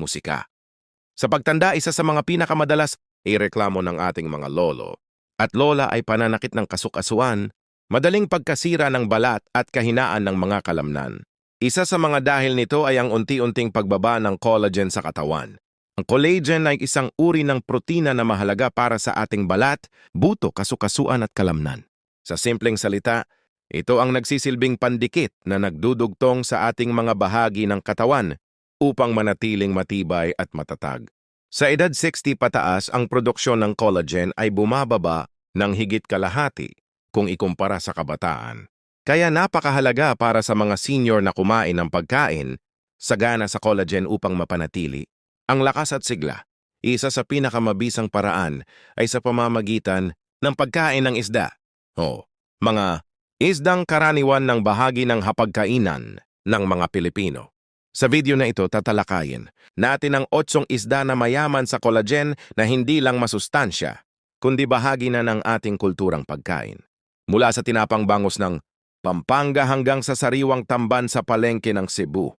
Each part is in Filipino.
musika. Sa pagtanda, isa sa mga pinakamadalas ay reklamo ng ating mga lolo at lola ay pananakit ng kasukasuan, madaling pagkasira ng balat at kahinaan ng mga kalamnan. Isa sa mga dahil nito ay ang unti-unting pagbaba ng collagen sa katawan. Ang collagen ay isang uri ng protina na mahalaga para sa ating balat, buto, kasukasuan at kalamnan. Sa simpleng salita, ito ang nagsisilbing pandikit na nagdudugtong sa ating mga bahagi ng katawan upang manatiling matibay at matatag. Sa edad 60 pataas, ang produksyon ng collagen ay bumababa ng higit kalahati kung ikumpara sa kabataan. Kaya napakahalaga para sa mga senior na kumain ng pagkain, sagana sa collagen upang mapanatili. Ang lakas at sigla, isa sa pinakamabisang paraan ay sa pamamagitan ng pagkain ng isda. O, mga isdang karaniwan ng bahagi ng hapagkainan ng mga Pilipino. Sa video na ito, tatalakayin natin ang otsong isda na mayaman sa collagen na hindi lang masustansya, kundi bahagi na ng ating kulturang pagkain. Mula sa tinapang bangos ng Pampanga hanggang sa sariwang tamban sa palengke ng Cebu.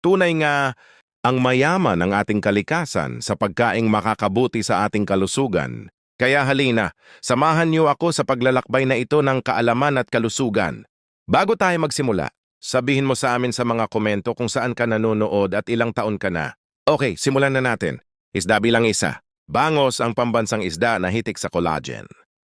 Tunay nga ang mayaman ng ating kalikasan sa pagkaing makakabuti sa ating kalusugan. Kaya halina, samahan niyo ako sa paglalakbay na ito ng kaalaman at kalusugan. Bago tayo magsimula, sabihin mo sa amin sa mga komento kung saan ka nanonood at ilang taon ka na. Okay, simulan na natin. Isda bilang isa. Bangos ang pambansang isda na hitik sa collagen.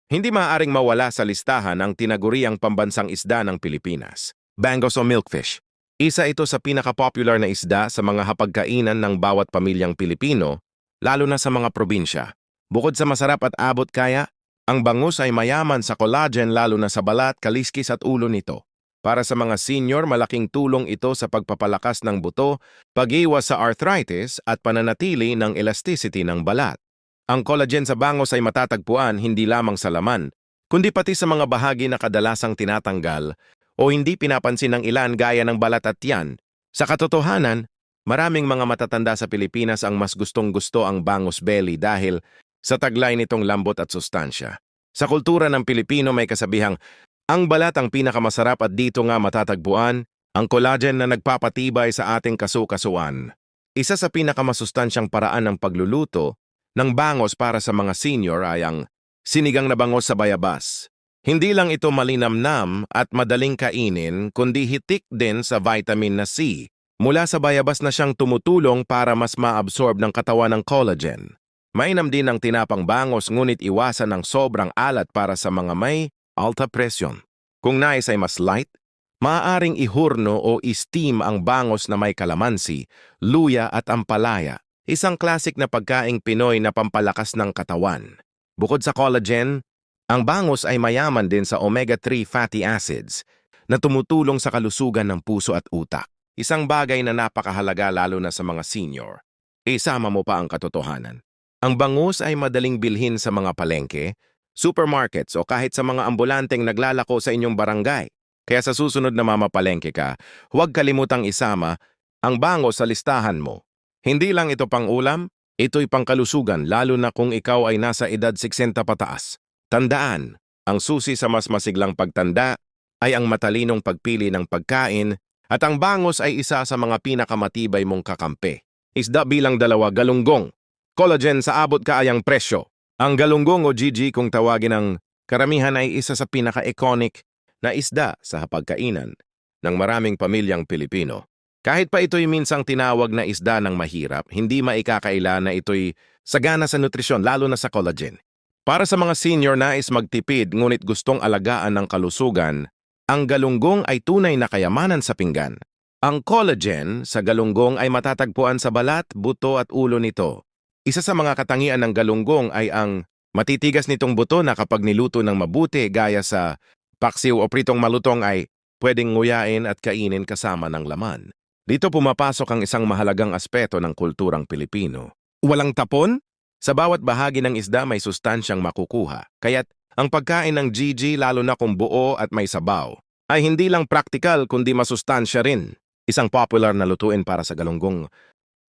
Hindi maaaring mawala sa listahan ang tinaguriang pambansang isda ng Pilipinas. Bangos o milkfish. Isa ito sa pinaka-popular na isda sa mga hapagkainan ng bawat pamilyang Pilipino, lalo na sa mga probinsya. Bukod sa masarap at abot kaya, ang bangus ay mayaman sa collagen lalo na sa balat, kaliskis at ulo nito. Para sa mga senior, malaking tulong ito sa pagpapalakas ng buto, pag-iwas sa arthritis at pananatili ng elasticity ng balat. Ang collagen sa bangos ay matatagpuan hindi lamang sa laman, kundi pati sa mga bahagi na kadalasang tinatanggal o hindi pinapansin ng ilan gaya ng balat at tiyan. Sa katotohanan, maraming mga matatanda sa Pilipinas ang mas gustong-gusto ang bangus belly dahil sa taglay nitong lambot at sustansya. Sa kultura ng Pilipino may kasabihang, ang balat ang pinakamasarap at dito nga matatagpuan ang collagen na nagpapatibay sa ating kasukasuan. Isa sa pinakamasustansyang paraan ng pagluluto ng bangos para sa mga senior ay ang sinigang na bangos sa bayabas. Hindi lang ito malinamnam at madaling kainin, kundi hitik din sa vitamin na C. Mula sa bayabas na siyang tumutulong para mas maabsorb ng katawan ng collagen. Mainam din ang tinapang bangos ngunit iwasan ng sobrang alat para sa mga may alta presyon. Kung nais ay mas light, maaaring ihurno o steam ang bangos na may kalamansi, luya at ampalaya Isang classic na pagkaing Pinoy na pampalakas ng katawan. Bukod sa collagen, ang bangus ay mayaman din sa omega-3 fatty acids na tumutulong sa kalusugan ng puso at utak. Isang bagay na napakahalaga lalo na sa mga senior. Isama mo pa ang katotohanan. Ang bangus ay madaling bilhin sa mga palengke, supermarkets o kahit sa mga ambulanteng naglalako sa inyong barangay. Kaya sa susunod na mamapalengke ka, huwag kalimutang isama ang bangus sa listahan mo. Hindi lang ito pang ulam, ito'y pangkalusugan lalo na kung ikaw ay nasa edad 60 pataas. Tandaan, ang susi sa mas masiglang pagtanda ay ang matalinong pagpili ng pagkain at ang bangos ay isa sa mga pinakamatibay mong kakampi. Isda bilang dalawa galunggong. Collagen sa abot kaayang presyo. Ang galunggong o GG kung tawagin ng karamihan ay isa sa pinaka-iconic na isda sa hapagkainan ng maraming pamilyang Pilipino. Kahit pa ito'y minsang tinawag na isda ng mahirap, hindi maikakaila na ito'y sagana sa nutrisyon lalo na sa collagen. Para sa mga senior na is magtipid ngunit gustong alagaan ng kalusugan, ang galunggong ay tunay na kayamanan sa pinggan. Ang collagen sa galunggong ay matatagpuan sa balat, buto at ulo nito. Isa sa mga katangian ng galunggong ay ang matitigas nitong buto na kapag niluto ng mabuti gaya sa paksiw o pritong malutong ay pwedeng nguyain at kainin kasama ng laman. Dito pumapasok ang isang mahalagang aspeto ng kulturang Pilipino. Walang tapon? Sa bawat bahagi ng isda may sustansyang makukuha, kaya't ang pagkain ng GG lalo na kung buo at may sabaw, ay hindi lang praktikal kundi masustansya rin. Isang popular na lutuin para sa galunggong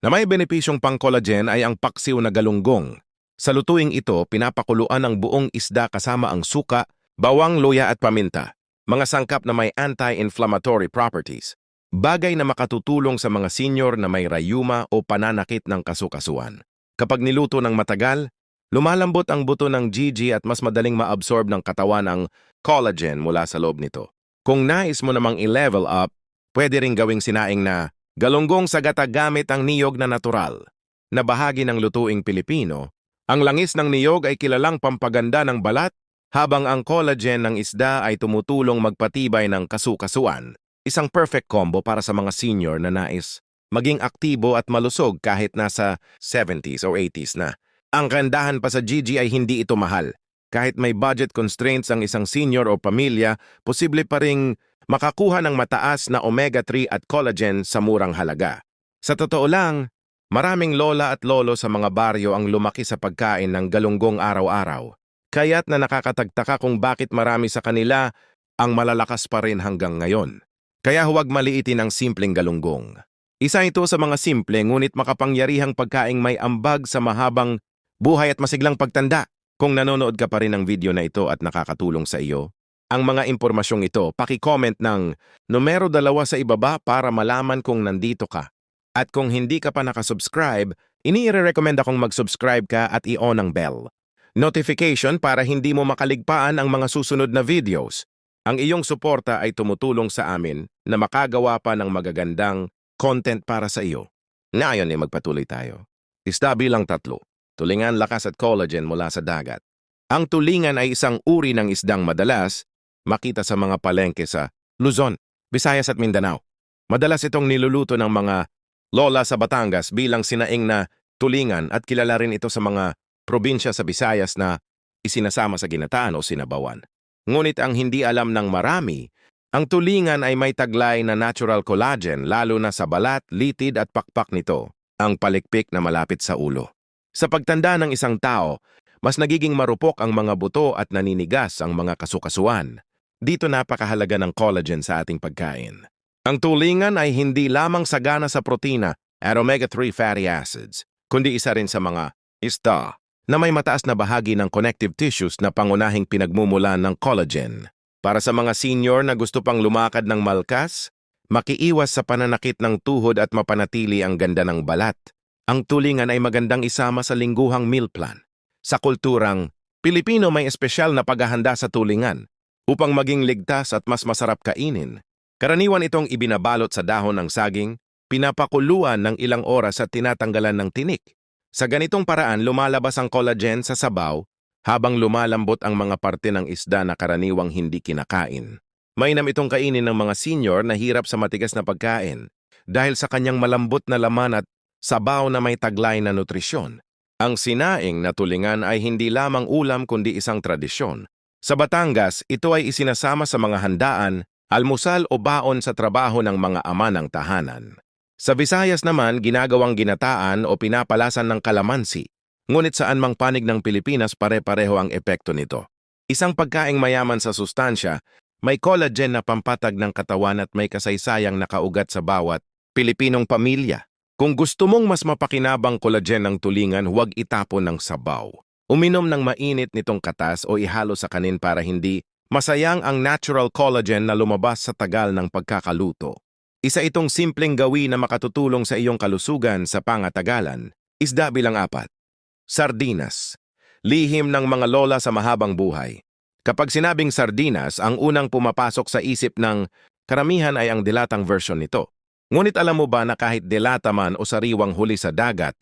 na may benepisyong pang-collagen ay ang paksiw na galunggong. Sa lutuing ito, pinapakuluan ang buong isda kasama ang suka, bawang, luya at paminta, mga sangkap na may anti-inflammatory properties. Bagay na makatutulong sa mga senior na may rayuma o pananakit ng kasukasuan. Kapag niluto ng matagal, lumalambot ang buto ng GG at mas madaling maabsorb ng katawan ang collagen mula sa loob nito. Kung nais mo namang i-level up, pwede ring gawing sinaing na galunggong sa gata gamit ang niyog na natural. Na bahagi ng lutuing Pilipino, ang langis ng niyog ay kilalang pampaganda ng balat habang ang collagen ng isda ay tumutulong magpatibay ng kasukasuan. Isang perfect combo para sa mga senior na nais maging aktibo at malusog kahit nasa 70s o 80s na. Ang kandahan pa sa GG ay hindi ito mahal. Kahit may budget constraints ang isang senior o pamilya, posible pa ring makakuha ng mataas na omega-3 at collagen sa murang halaga. Sa totoo lang, maraming lola at lolo sa mga baryo ang lumaki sa pagkain ng galunggong araw-araw. Kaya't na nakakatagtaka kung bakit marami sa kanila ang malalakas pa rin hanggang ngayon. Kaya huwag maliitin ang simpleng galunggong. Isa ito sa mga simple ngunit makapangyarihang pagkaing may ambag sa mahabang buhay at masiglang pagtanda. Kung nanonood ka pa rin ng video na ito at nakakatulong sa iyo, ang mga impormasyong ito, paki-comment ng numero dalawa sa ibaba para malaman kung nandito ka. At kung hindi ka pa nakasubscribe, ini-recommend akong mag-subscribe ka at i-on ang bell. Notification para hindi mo makaligpaan ang mga susunod na videos. Ang iyong suporta ay tumutulong sa amin na makagawa pa ng magagandang content para sa iyo. Ngayon ay magpatuloy tayo. Isda bilang tatlo, tulingan lakas at collagen mula sa dagat. Ang tulingan ay isang uri ng isdang madalas makita sa mga palengke sa Luzon, Visayas at Mindanao. Madalas itong niluluto ng mga lola sa Batangas bilang sinaing na tulingan at kilala rin ito sa mga probinsya sa Visayas na isinasama sa ginataan o sinabawan. Ngunit ang hindi alam ng marami, ang tulingan ay may taglay na natural collagen lalo na sa balat, litid at pakpak nito, ang palikpik na malapit sa ulo. Sa pagtanda ng isang tao, mas nagiging marupok ang mga buto at naninigas ang mga kasukasuan. Dito napakahalaga ng collagen sa ating pagkain. Ang tulingan ay hindi lamang sagana sa protina at omega-3 fatty acids, kundi isa rin sa mga isda na may mataas na bahagi ng connective tissues na pangunahing pinagmumulan ng collagen. Para sa mga senior na gusto pang lumakad ng malkas, makiiwas sa pananakit ng tuhod at mapanatili ang ganda ng balat. Ang tulingan ay magandang isama sa lingguhang meal plan. Sa kulturang Pilipino may espesyal na paghahanda sa tulingan upang maging ligtas at mas masarap kainin. Karaniwan itong ibinabalot sa dahon ng saging, pinapakuluan ng ilang oras at tinatanggalan ng tinik. Sa ganitong paraan, lumalabas ang collagen sa sabaw habang lumalambot ang mga parte ng isda na karaniwang hindi kinakain. Mainam itong kainin ng mga senior na hirap sa matigas na pagkain dahil sa kanyang malambot na laman at sabaw na may taglay na nutrisyon. Ang sinaing na tulingan ay hindi lamang ulam kundi isang tradisyon. Sa Batangas, ito ay isinasama sa mga handaan, almusal o baon sa trabaho ng mga ama ng tahanan. Sa Visayas naman, ginagawang ginataan o pinapalasan ng kalamansi, ngunit saan mang panig ng Pilipinas pare-pareho ang epekto nito. Isang pagkaing mayaman sa sustansya, may collagen na pampatag ng katawan at may kasaysayang nakaugat sa bawat Pilipinong pamilya. Kung gusto mong mas mapakinabang collagen ng tulingan, huwag itapon ng sabaw. Uminom ng mainit nitong katas o ihalo sa kanin para hindi masayang ang natural collagen na lumabas sa tagal ng pagkakaluto. Isa itong simpleng gawi na makatutulong sa iyong kalusugan sa pangatagalan. Isda bilang apat. Sardinas. Lihim ng mga lola sa mahabang buhay. Kapag sinabing sardinas, ang unang pumapasok sa isip ng karamihan ay ang dilatang version nito. Ngunit alam mo ba na kahit dilata man o sariwang huli sa dagat,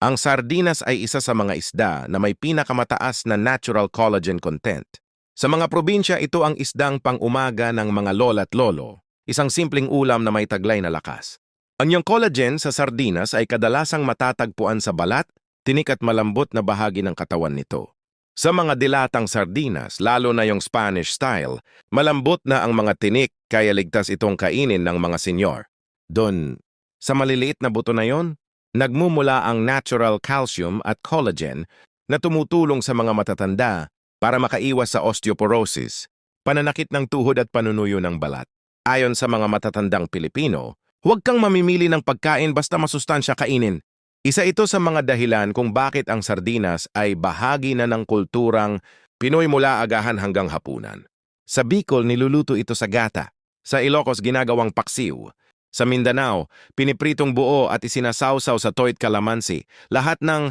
ang sardinas ay isa sa mga isda na may pinakamataas na natural collagen content. Sa mga probinsya, ito ang isdang pang-umaga ng mga lola't lolo isang simpleng ulam na may taglay na lakas. Ang iyong collagen sa sardinas ay kadalasang matatagpuan sa balat, tinik at malambot na bahagi ng katawan nito. Sa mga dilatang sardinas, lalo na yung Spanish style, malambot na ang mga tinik kaya ligtas itong kainin ng mga senyor. Doon, sa maliliit na buto na yon, nagmumula ang natural calcium at collagen na tumutulong sa mga matatanda para makaiwas sa osteoporosis, pananakit ng tuhod at panunuyo ng balat. Ayon sa mga matatandang Pilipino, huwag kang mamimili ng pagkain basta masustansya kainin. Isa ito sa mga dahilan kung bakit ang sardinas ay bahagi na ng kulturang Pinoy mula agahan hanggang hapunan. Sa Bicol, niluluto ito sa gata. Sa Ilocos, ginagawang paksiw. Sa Mindanao, pinipritong buo at isinasawsaw sa toit calamansi. Lahat ng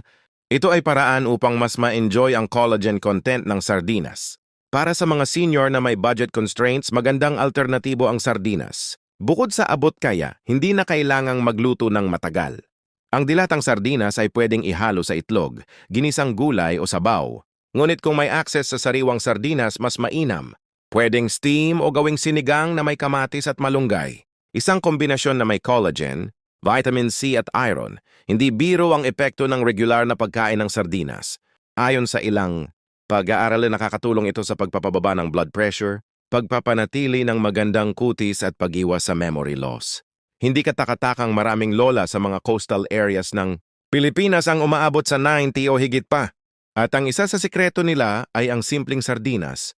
ito ay paraan upang mas ma-enjoy ang collagen content ng sardinas. Para sa mga senior na may budget constraints, magandang alternatibo ang sardinas. Bukod sa abot kaya, hindi na kailangang magluto ng matagal. Ang dilatang sardinas ay pwedeng ihalo sa itlog, ginisang gulay o sabaw. Ngunit kung may access sa sariwang sardinas, mas mainam. Pwedeng steam o gawing sinigang na may kamatis at malunggay. Isang kombinasyon na may collagen, vitamin C at iron. Hindi biro ang epekto ng regular na pagkain ng sardinas. Ayon sa ilang pag-aaral nakakatulong ito sa pagpapababa ng blood pressure, pagpapanatili ng magandang kutis at pag-iwas sa memory loss. Hindi katakatakang maraming lola sa mga coastal areas ng Pilipinas ang umaabot sa 90 o higit pa. At ang isa sa sikreto nila ay ang simpleng sardinas.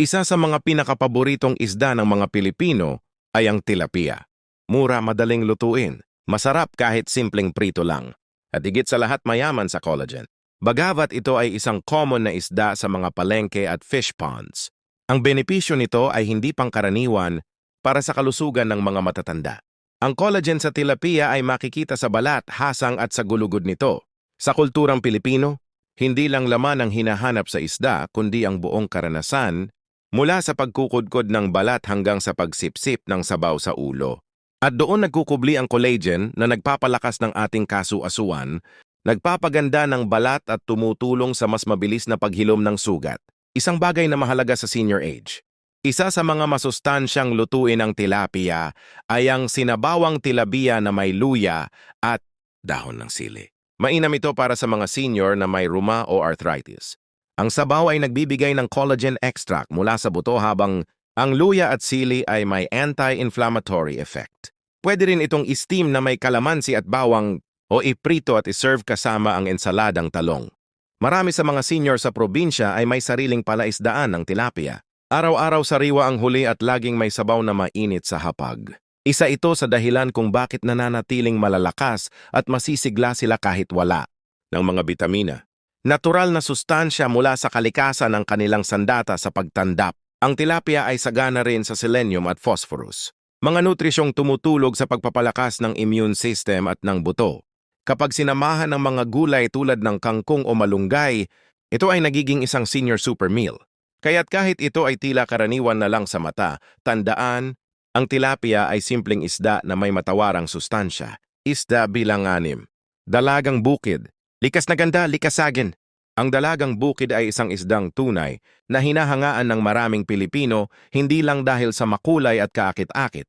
Isa sa mga pinakapaboritong isda ng mga Pilipino ay ang tilapia. Mura madaling lutuin, masarap kahit simpleng prito lang, at higit sa lahat mayaman sa collagen. Bagavat ito ay isang common na isda sa mga palengke at fish ponds. Ang benepisyo nito ay hindi pangkaraniwan para sa kalusugan ng mga matatanda. Ang collagen sa tilapia ay makikita sa balat, hasang at sa gulugod nito. Sa kulturang Pilipino, hindi lang laman ang hinahanap sa isda kundi ang buong karanasan mula sa pagkukudkod ng balat hanggang sa pagsipsip ng sabaw sa ulo. At doon nagkukubli ang collagen na nagpapalakas ng ating kasu-asuan, nagpapaganda ng balat at tumutulong sa mas mabilis na paghilom ng sugat. Isang bagay na mahalaga sa senior age. Isa sa mga masustansyang lutuin ng tilapia ay ang sinabawang tilapia na may luya at dahon ng sili. Mainam ito para sa mga senior na may ruma o arthritis. Ang sabaw ay nagbibigay ng collagen extract mula sa buto habang ang luya at sili ay may anti-inflammatory effect. Pwede rin itong steam na may kalamansi at bawang o iprito at iserve kasama ang ensaladang talong. Marami sa mga senior sa probinsya ay may sariling palaisdaan ng tilapia. Araw-araw sariwa ang huli at laging may sabaw na mainit sa hapag. Isa ito sa dahilan kung bakit nananatiling malalakas at masisigla sila kahit wala ng mga bitamina natural na sustansya mula sa kalikasan ng kanilang sandata sa pagtandap. Ang tilapia ay sagana rin sa selenium at phosphorus, mga nutrisyong tumutulog sa pagpapalakas ng immune system at ng buto. Kapag sinamahan ng mga gulay tulad ng kangkong o malunggay, ito ay nagiging isang senior super meal. Kaya't kahit ito ay tila karaniwan na lang sa mata, tandaan, ang tilapia ay simpleng isda na may matawarang sustansya. Isda bilang anim. Dalagang bukid, Likas na ganda, likasagin. Ang dalagang bukid ay isang isdang tunay na hinahangaan ng maraming Pilipino hindi lang dahil sa makulay at kaakit-akit.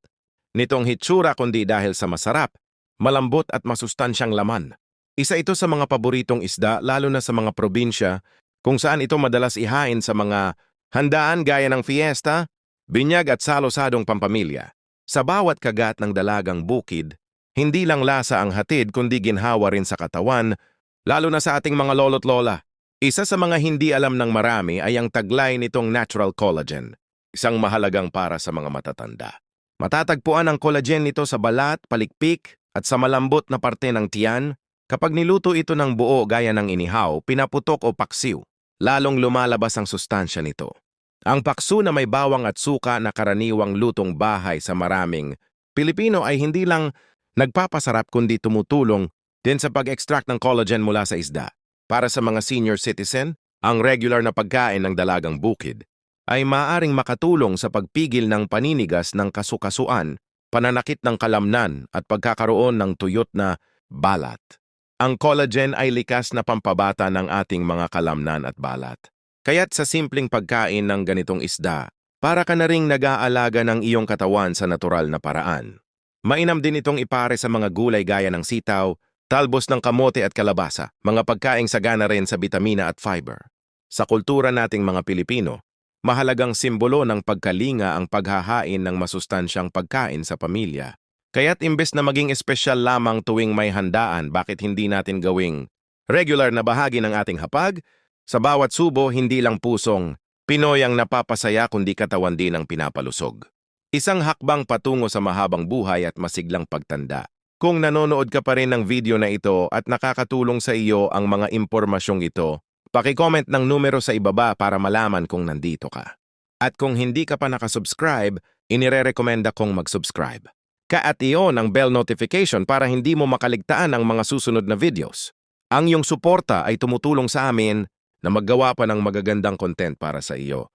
Nitong hitsura kundi dahil sa masarap, malambot at masustansyang laman. Isa ito sa mga paboritong isda lalo na sa mga probinsya kung saan ito madalas ihain sa mga handaan gaya ng fiesta, binyag at salosadong pampamilya. Sa bawat kagat ng dalagang bukid, hindi lang lasa ang hatid kundi ginhawa rin sa katawan Lalo na sa ating mga lolo't lola. Isa sa mga hindi alam ng marami ay ang taglay nitong natural collagen, isang mahalagang para sa mga matatanda. Matatagpuan ang collagen nito sa balat, palikpik, at sa malambot na parte ng tiyan. Kapag niluto ito ng buo gaya ng inihaw, pinaputok o paksiw, lalong lumalabas ang sustansya nito. Ang paksu na may bawang at suka na karaniwang lutong bahay sa maraming Pilipino ay hindi lang nagpapasarap kundi tumutulong din sa pag-extract ng collagen mula sa isda. Para sa mga senior citizen, ang regular na pagkain ng dalagang bukid ay maaaring makatulong sa pagpigil ng paninigas ng kasukasuan, pananakit ng kalamnan at pagkakaroon ng tuyot na balat. Ang collagen ay likas na pampabata ng ating mga kalamnan at balat. Kaya't sa simpleng pagkain ng ganitong isda, para ka na ring nag-aalaga ng iyong katawan sa natural na paraan. Mainam din itong ipare sa mga gulay gaya ng sitaw, Talbos ng kamote at kalabasa, mga pagkaing sagana rin sa bitamina at fiber. Sa kultura nating mga Pilipino, mahalagang simbolo ng pagkalinga ang paghahain ng masustansyang pagkain sa pamilya. Kaya't imbes na maging espesyal lamang tuwing may handaan, bakit hindi natin gawing regular na bahagi ng ating hapag? Sa bawat subo, hindi lang pusong Pinoy ang napapasaya kundi katawan din ang pinapalusog. Isang hakbang patungo sa mahabang buhay at masiglang pagtanda. Kung nanonood ka pa rin ng video na ito at nakakatulong sa iyo ang mga impormasyong ito, paki-comment ng numero sa ibaba para malaman kung nandito ka. At kung hindi ka pa nakasubscribe, inirerekomenda kong mag-subscribe. Ka-at iyon ang bell notification para hindi mo makaligtaan ang mga susunod na videos. Ang iyong suporta ay tumutulong sa amin na maggawa pa ng magagandang content para sa iyo.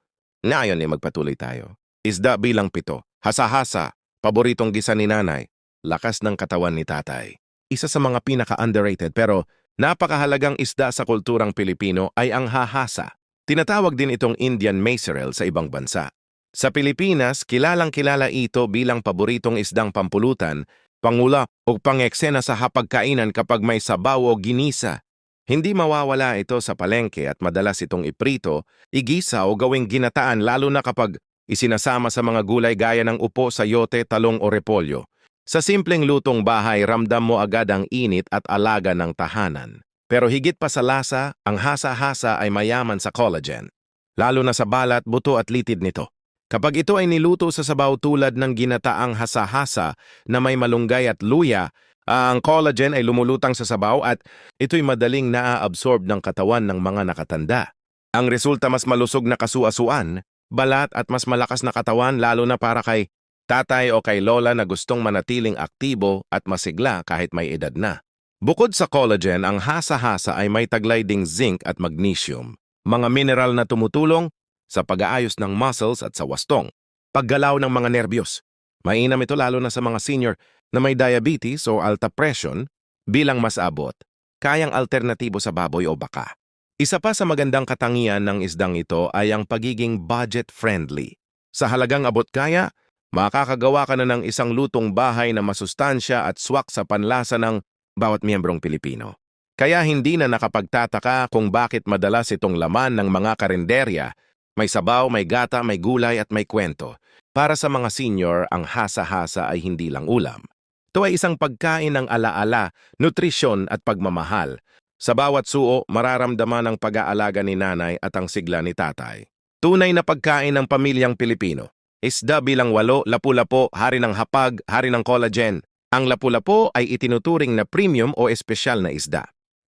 Ngayon ay magpatuloy tayo. Isda bilang pito, hasa-hasa, paboritong gisa ni nanay, lakas ng katawan ni tatay. Isa sa mga pinaka-underrated pero napakahalagang isda sa kulturang Pilipino ay ang hahasa. Tinatawag din itong Indian mackerel sa ibang bansa. Sa Pilipinas, kilalang kilala ito bilang paboritong isdang pampulutan, pangula o pangeksena sa hapagkainan kapag may sabaw o ginisa. Hindi mawawala ito sa palengke at madalas itong iprito, igisa o gawing ginataan lalo na kapag isinasama sa mga gulay gaya ng upo, sayote, talong o repolyo. Sa simpleng lutong bahay, ramdam mo agad ang init at alaga ng tahanan. Pero higit pa sa lasa, ang hasa-hasa ay mayaman sa collagen, lalo na sa balat, buto at litid nito. Kapag ito ay niluto sa sabaw tulad ng ginataang hasa-hasa na may malunggay at luya, ang collagen ay lumulutang sa sabaw at ito'y madaling naa-absorb ng katawan ng mga nakatanda. Ang resulta mas malusog na kasuasuan, balat at mas malakas na katawan lalo na para kay tatay o kay lola na gustong manatiling aktibo at masigla kahit may edad na. Bukod sa collagen, ang hasa-hasa ay may taglay ding zinc at magnesium, mga mineral na tumutulong sa pag-aayos ng muscles at sa wastong, paggalaw ng mga nerbiyos. Mainam ito lalo na sa mga senior na may diabetes o alta presyon bilang mas abot, kayang alternatibo sa baboy o baka. Isa pa sa magandang katangian ng isdang ito ay ang pagiging budget-friendly. Sa halagang abot kaya, makakagawa ka na ng isang lutong bahay na masustansya at swak sa panlasa ng bawat miyembrong Pilipino. Kaya hindi na nakapagtataka kung bakit madalas itong laman ng mga karinderya may sabaw, may gata, may gulay at may kwento. Para sa mga senior, ang hasa-hasa ay hindi lang ulam. Ito ay isang pagkain ng alaala, nutrisyon at pagmamahal. Sa bawat suo, mararamdaman ang pag-aalaga ni nanay at ang sigla ni tatay. Tunay na pagkain ng pamilyang Pilipino. Isda bilang walo, lapu-lapo, hari ng hapag, hari ng collagen. Ang lapu-lapo ay itinuturing na premium o espesyal na isda.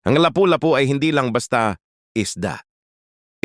Ang lapu-lapo ay hindi lang basta isda.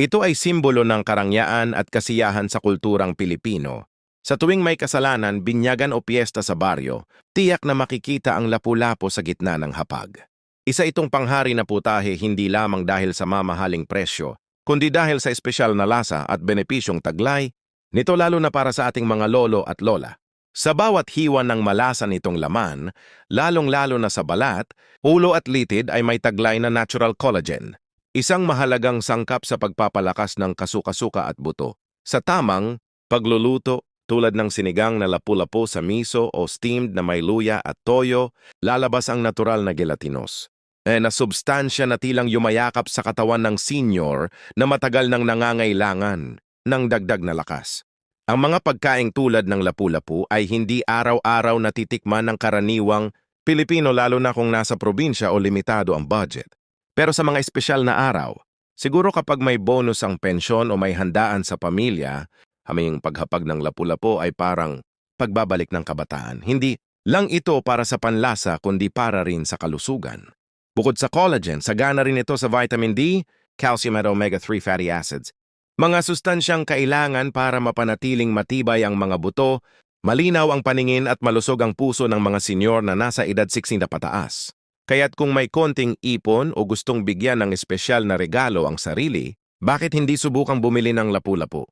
Ito ay simbolo ng karangyaan at kasiyahan sa kulturang Pilipino. Sa tuwing may kasalanan, binyagan o piyesta sa baryo, tiyak na makikita ang lapu-lapo sa gitna ng hapag. Isa itong panghari na putahe hindi lamang dahil sa mamahaling presyo, kundi dahil sa espesyal na lasa at benepisyong taglay, nito lalo na para sa ating mga lolo at lola. Sa bawat hiwa ng malasa nitong laman, lalong-lalo na sa balat, ulo at litid ay may taglay na natural collagen, Isang mahalagang sangkap sa pagpapalakas ng kasuka-suka at buto. Sa tamang pagluluto, tulad ng sinigang na lapu-lapu sa miso o steamed na may luya at toyo, lalabas ang natural na gelatinos. E na substansya na tilang yumayakap sa katawan ng senior na matagal nang nangangailangan ng dagdag na lakas. Ang mga pagkaing tulad ng lapu-lapu ay hindi araw-araw natitikman ng karaniwang Pilipino lalo na kung nasa probinsya o limitado ang budget. Pero sa mga espesyal na araw, siguro kapag may bonus ang pensyon o may handaan sa pamilya, aming paghapag ng lapu-lapo ay parang pagbabalik ng kabataan. Hindi lang ito para sa panlasa kundi para rin sa kalusugan. Bukod sa collagen, sagana rin ito sa vitamin D, calcium at omega-3 fatty acids. Mga sustansyang kailangan para mapanatiling matibay ang mga buto, malinaw ang paningin at malusog ang puso ng mga senyor na nasa edad 60 na pataas. Kaya't kung may konting ipon o gustong bigyan ng espesyal na regalo ang sarili, bakit hindi subukang bumili ng lapu-lapu?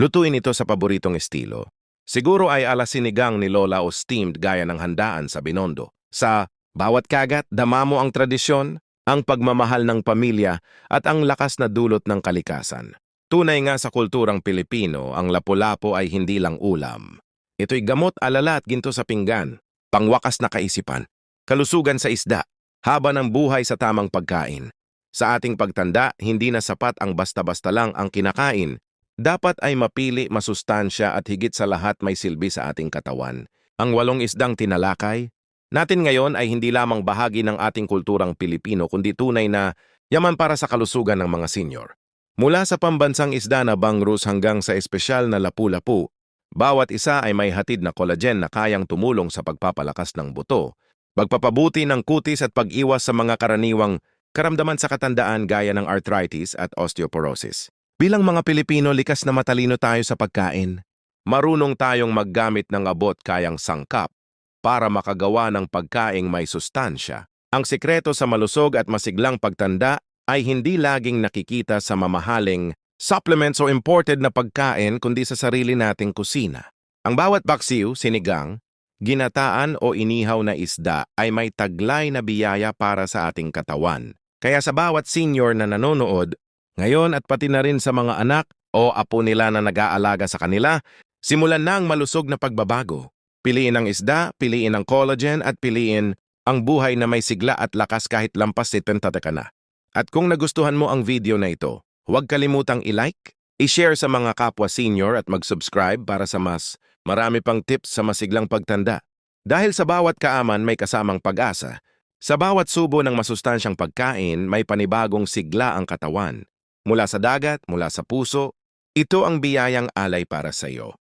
Lutuin ito sa paboritong estilo. Siguro ay ala sinigang ni Lola o steamed gaya ng handaan sa Binondo. Sa bawat kagat, dama mo ang tradisyon, ang pagmamahal ng pamilya at ang lakas na dulot ng kalikasan. Tunay nga sa kulturang Pilipino, ang lapu-lapu ay hindi lang ulam. Ito'y gamot alala at ginto sa pinggan, pangwakas na kaisipan, kalusugan sa isda, haba ng buhay sa tamang pagkain. Sa ating pagtanda, hindi na sapat ang basta-basta lang ang kinakain. Dapat ay mapili masustansya at higit sa lahat may silbi sa ating katawan. Ang walong isdang tinalakay natin ngayon ay hindi lamang bahagi ng ating kulturang Pilipino kundi tunay na yaman para sa kalusugan ng mga senior. Mula sa pambansang isda na bangrus hanggang sa espesyal na lapu-lapu, bawat isa ay may hatid na collagen na kayang tumulong sa pagpapalakas ng buto, pagpapabuti ng kutis at pag-iwas sa mga karaniwang karamdaman sa katandaan gaya ng arthritis at osteoporosis. Bilang mga Pilipino, likas na matalino tayo sa pagkain. Marunong tayong maggamit ng abot kayang sangkap para makagawa ng pagkaing may sustansya. Ang sikreto sa malusog at masiglang pagtanda ay hindi laging nakikita sa mamahaling supplements o imported na pagkain kundi sa sarili nating kusina. Ang bawat baksiw, sinigang, ginataan o inihaw na isda ay may taglay na biyaya para sa ating katawan. Kaya sa bawat senior na nanonood, ngayon at pati na rin sa mga anak o apo nila na nag-aalaga sa kanila, simulan na ang malusog na pagbabago. Piliin ang isda, piliin ang collagen at piliin ang buhay na may sigla at lakas kahit lampas 70 ka na. At kung nagustuhan mo ang video na ito, huwag kalimutang i-like, i-share sa mga kapwa senior at mag-subscribe para sa mas marami pang tips sa masiglang pagtanda. Dahil sa bawat kaaman may kasamang pag-asa, sa bawat subo ng masustansyang pagkain may panibagong sigla ang katawan. Mula sa dagat, mula sa puso, ito ang biyayang alay para sa iyo.